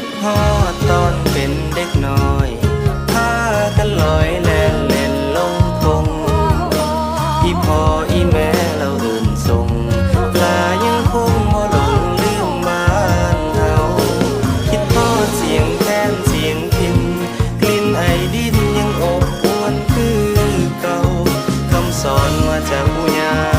คิดฮอดตอนเป็นเด็กน้อยพากันลอยแล่นเล่นลงคงอีพ่ออีแม่เราเดินส่งปลายังคงบ่หลงลืมบ้านเฮาคิดฮอดเสียงแค้นเสียงพินกลิ่นไอดินยังอบอวนคือเก่าคำสอนว่าจะกผู้ยา